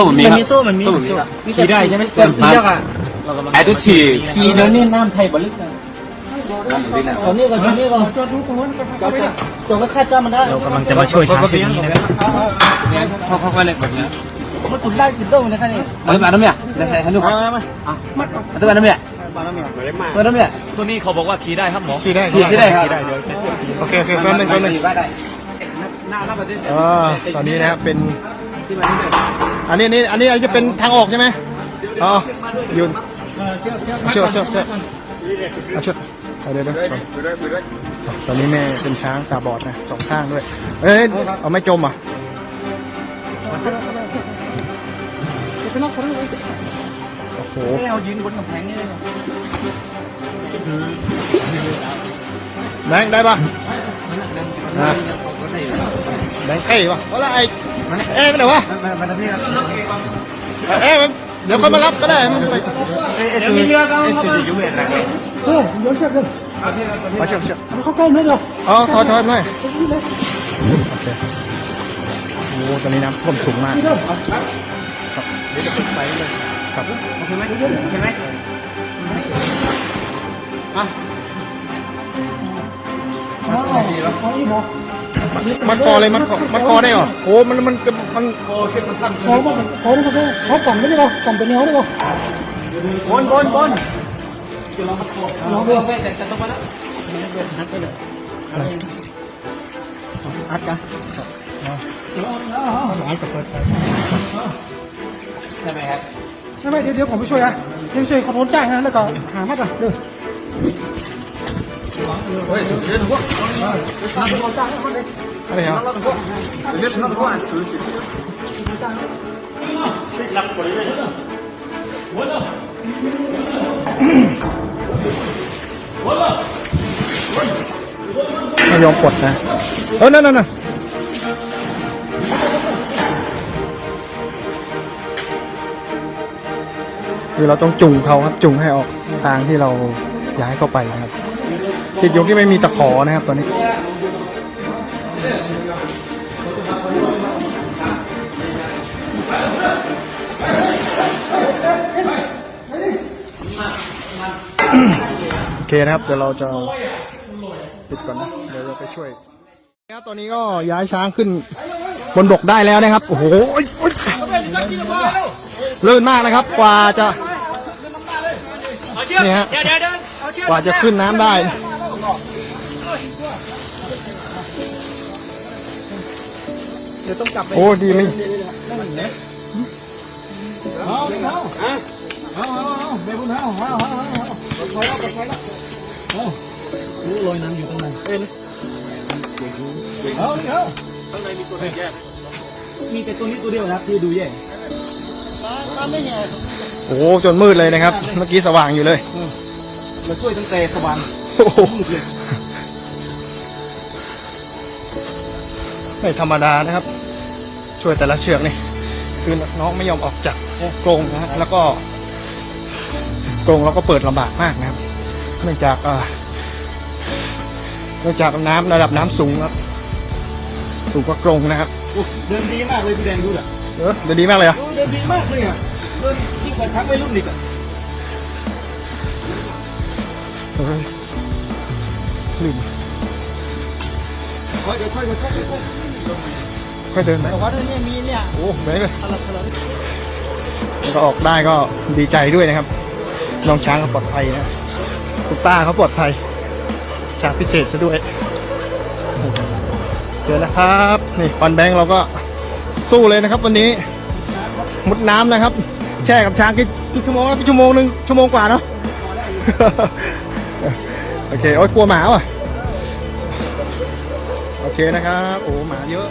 ส้มมันมีมันครับมีโซ่มันมีส้มมันมีครับ ขี่ได้ใช่ไหมเกินขี่ยากอะไอ้ทุกทีขี่เดินนี่น้ำไทยบริกนะน้ำบริกนะตอนนี้ก่อนตอนนี้ก่อนจอดดูก่อนจอดจอดก็คาดจ้ามันได้เรากำลังจะมาช่วยช้างเชือกนี้นะครับเนี่ยเขาเขาเขาเล็กแบบนี้มันตุ่นไล่ติดโด่งนะครับนี่เอาน้ำมันเนี่ยได้ใส่ให้ดูมามาเอาตัวน้ำเนี่ยมาแล้วเนี่ยตัวน้ำเนี่ยตัวนี้เขาบอกว่าขี่ได้ครับหมอขี่ได้ขี่ได้ครับโอเคโอเคแป๊บนึงแป๊บนึงได้ได้หน้าหน้าประเทศอ่าตอนนี้นะครับเป็น อันนี้อันนี้อันนี้อันนี้จะเป็นทางออกใช่ไหมอ๋อยืนเชือกเชือกเชือกเอาเชือกเอาเดี๋ยวเดี๋ยวตอนนี้แม่เป็นช้างตาบอดนะสองข้างด้วย เอ้ยเอาไม่จมอะโอ้โหเรายืนบนกำแพงนี่เลยแบงค์ได้ปะอะแบงค์เอ้ยวะเอาละไอ้ เอ้ยไปไหนวะมันจะพี่ครับเอ้ยมันเดี๋ยวก็มารับก็ได้มันไปเดี๋ยวมีเรือเข้าเขามาอยู่เวียดนามเฮ้ยเดี๋ยวเชือกเลยมาเชือกเชือกเขาใกล้ไหม่หรออ๋อถอยถอยหน่อยโอเคโอ้ตอนนี้น้ำท่วมสูงมากครับเดี๋ยวจะขึ้นไปเลยครับโอเคไหมโอเคไหมอ๋ออ๋ออีหมอ มันคอเลยมันคอมันคอได้เหรอโอ้มันมันมันขอมันขอมันขอเขากล่องไม่ได้หรอกล่องเป็นแนวได้หรอบนบนบนลองดูแต่แต่ต้องมาแล้วอัดกันหลายกับเปิดใช่ไหมครับไม่ไม่เดี๋ยวเดี๋ยวผมไปช่วยนะเดี๋ยวช่วยขบวนจ้างนะแล้วก็หามาก่อนเดี๋ยว อะไรครับไม่ยอมกดนะ เออนั่นนั่นนั่นคือเราต้องจุงเขาครับจุงให้ออกทางที่เราย้ายเข้าไปนะครับ ติดอยู่ที่ไม่มีตะขอนะครับตอนนี้โอเคนะครับเดี๋ยวเราจะติดก่อนนะเดี๋ยวเราไปช่วยครับตอนนี้ก็ย้ายช้างขึ้นบนบกได้แล้วนะครับโอ้โหโอ๊ยโอ๊ยลื่นมากนะครับ กว่าจะนี่ฮะกว่าจะขึ้นน้ำได้ เดี๋ยวต้องกลับไปโอ้ดีไหมเอาเอาเอาเอาไปพุ่นเอาเอาเอาเอาเอาไปแล้วไปแล้วเอารู้ลอยน้ำอยู่ตรงนั้นเอ็นเอาเอาข้างในมีตัวไหนแยกมีแต่ตัวนี้ตัวเดียวนะครับที่ดูแย่น้ำไม่แย่โอ้โหจนมืดเลยนะครับ เมื่อกี้สว่างอยู่เลยเราช่วยตั้งแต่สว่างโอ้โห ไม่ธรรมดานะครับ ช่วยแต่ละเชือกนี่คือน้องไม่ยอมออกจากกรงนะฮะแล้วก็กรงเราก็เปิดลำบากมากนะครับ เนื่องจากเอ่อเนื่องจากน้ำระดับน้ำสูงครับ สูงกว่ากรงนะครับเดินดีมากเลยพี่แดงดูอะเออเดี๋ยวดีมากเลยเหรอะเดินดีมากเลยอะเดินยิ่งกว่าช้างวัยรุ่นอีกอะลืมค่อยเดี๋ยวค่อยเดี๋ยวค่อยเดี๋ยว ค่อยค่อยเดินไปแต่ว่าเนี่ยมีเนี่ยโอ้ไหนเลยอะไรอะไรแล้วก็ออกได้ก็ดีใจด้วยนะครับ น้องช้างก็ปลอดภัยนะคุณป้าเขาปลอดภัยช้างพิเศษซะด้วยเดี๋ยวนะครับนี่ปันแบงค์เราก็สู้เลยนะครับ วันนี้มุดน้ำนะครับ แช่กับช้างกี่กี่ชั่วโมงนะชั่วโมงหนึ่งชั่วโมงกว่าเนาะโอเคโอ้ยกลัวหมาว่ะ โอเคนะครับ โอ้หมาเยอะ